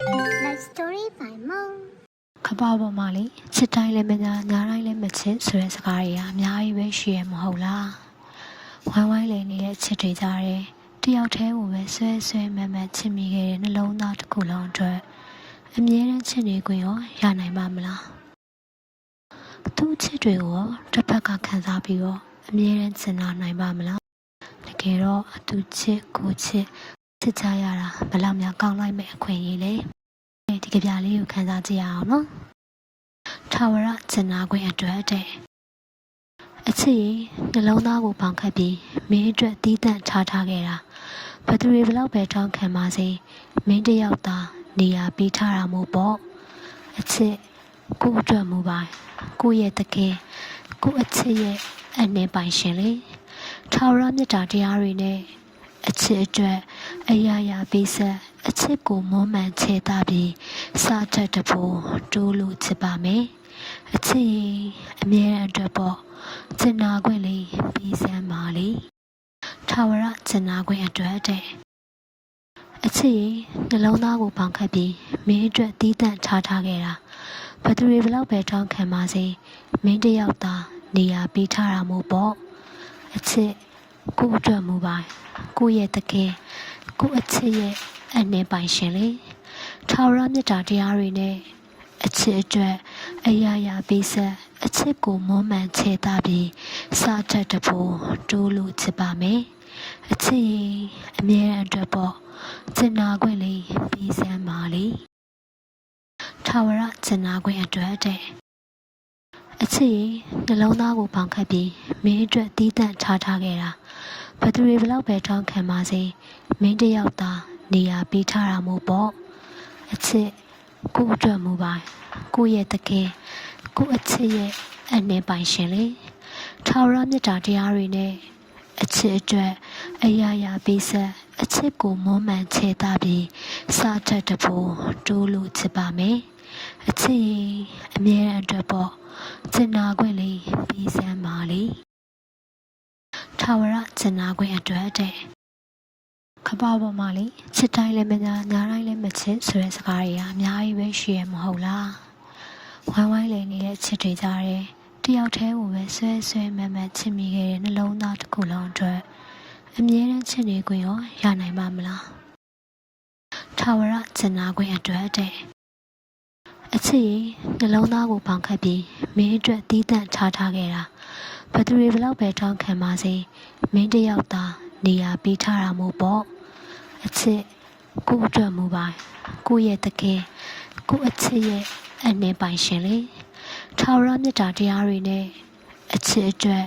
Life story by Mom. ကပ္ပပေါ်မှာလေချစ်တိုင်းလည်းမညာညာတိုင်းလည်းမချစ်ဆိုတဲ့စကားတွေကအများကြီးပဲရှိရမဟုတ်လားဝိုင်းဝိုင်းလည်းနေတဲ့ချစ်တွေကြတယ်တယောက်တည်းကိုပဲဆွဲဆွဲမမချစ်မိခဲ့တဲ့နှလုံးသားတစ်ခုလုံးအတွက်အမြဲတမ်းချစ်နေခွင့်ရောရနိုင်ပါမလားသူ့ချစ်တွေကိုရောတစ်ဖက်ကခံစားပြီးတော့အမြဲတမ်းချင်လာနိုင်ပါမလားတကယ်တော့သူချစ်ကိုချစ် ချစ်ကြရတာဘယ်လောက်များကောင်းလိုက်မဲ့အခွင့်အရေးလဲဒီကြပြလေးကိုခန်းစားကြည့်ရအောင်နော်ထာဝရကျင်နာခွင့်အတွက်တဲ့အချစ်ရင်နှလုံးသားကိုပေါင်ခတ်ပြီးမင်းအတွက်တီးတန့်ထားထားခဲ့တာဘယ်သူတွေဘယ်လောက်ပဲတောင်းခံပါစေမင်းတစ်ယောက်သာနေရာပေးထားတာမို့ပေါ့အချစ်ကိုယ့်အတွက်မူပါကိုယ့်ရဲ့တကယ်ကိုယ့်အချစ်ရဲ့အနေပိုင်ရှင်လေထာဝရမြတ်တာတရားတွေနဲ့အချစ်အတွက် အရာရာပေးဆက်အချစ်ကိုမွမ်းမံချေတာပြီးစာချက်တဖို့တိုးလို့ချစ်ပါမယ်အချစ်ရင်အမြဲတမ်းအတွက်ပေါ့ကျင်နာခွင့်လေးပြီးစမ်းပါလေထာဝရကျင်နာခွင့်အတွက်တဲ့အချစ်ရင်နှလုံးသားကိုပေါင်ခတ်ပြီးမင်းအတွက်တီးတန့်ထားထားခဲ့တာဘယ်သူတွေဘယ်လောက်ပဲတောင်းခံပါစေမင်းတစ်ယောက်သာနေရာပေးထားတာမို့ပေါ့အချစ် ကိုယ့်အတွက်မူပါကိုယ့်ရဲ့တကယ်ကိုယ့်အချစ်ရဲ့အနေပိုင်ရှင်လေထာဝရမြတ်တာတရားတွေနဲ့အချစ်အတွက်အရာရာပေးဆက်အချစ်ကိုမွမ်းမံချေတာပြီးစာချက်တဖို့တိုးလို့ချစ်ပါမယ်အချစ်ရင်အမြဲတမ်းအတွက်ပေါ့ကျင်နာခွင့်လေးပြီးစမ်းပါလေထာဝရကျင်နာခွင့်အတွက်တဲ့ အချစ်ရင်နှလုံးသားကိုပေါင်ခတ်ပြီးမင်းအတွက်တီးတန့်ထားထားခဲ့တာဘယ်သူတွေဘယ်လောက်ပဲတောင်းခံပါစေမင်းတစ်ယောက်သာနေရာပေးထားတာမို့ပေါ့အချစ်ကိုယ့်အတွက်မူပါကိုယ့်ရဲ့တကယ်ကိုယ့်အချစ်ရဲ့အနေပိုင်ရှင်လေထာဝရမြတ်တာတရားတွေနဲ့အချစ်အတွက်အရာရာပေးဆက်အချစ်ကိုမွမ်းမံချေတာပြီးစာချက်တဖို့တိုးလို့ချစ်ပါမယ် အချစ်ရင်အမြဲတမ်းအတွက်ပေါ့ကျင်နာခွင့်လေးပြီးစမ်းပါလေထာဝရကျင်နာခွင့်အတွက်တဲ့ကပ္ပပေါ်မှာလေချစ်တိုင်းလည်းမညာညာတိုင်းလည်းမချစ်ဆိုတဲ့စကားတွေကအများကြီးပဲရှိရမဟုတ်လားဝိုင်းဝိုင်းလည်းနေတဲ့ချစ်တွေကြတယ်တယောက်တည်းကိုပဲဆွဲဆွဲမမချစ်မိခဲ့တဲ့နှလုံးသားတစ်ခုလုံးအတွက်အမြဲတမ်းချစ်နေခွင့်ရောရနိုင်ပါမလားထာဝရကျင်နာခွင့်အတွက်တဲ့ အချစ်ရင်နှလုံးသားကိုပေါင်ခတ်ပြီးမင်းအတွက်တီးတန့်ထားထားခဲ့တာဘယ်သူတွေဘယ်လောက်ပဲတောင်းခံပါစေမင်းတစ်ယောက်သာနေရာပေးထားတာမို့ပေါ့အချစ်ကိုယ့်အတွက်မူပါကိုယ့်ရဲ့တကယ်ကိုယ့်အချစ်ရဲ့အနေပိုင်ရှင်လေထာဝရမြတ်တာတရားတွေနဲ့အချစ်အတွက်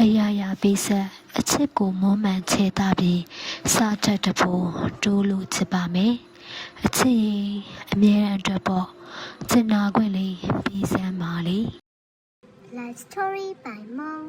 အရာရာပေးဆက်အချစ်ကိုမွမ်းမံချေတာပြီး စာချက်တဖို့တိုးလို့ချစ်ပါမယ်အချစ်ရင်အမြဲတမ်းအတွက်ပေါ့ကျင်နာခွင့်လေးပြီးစမ်းပါလေ Life story by Mom.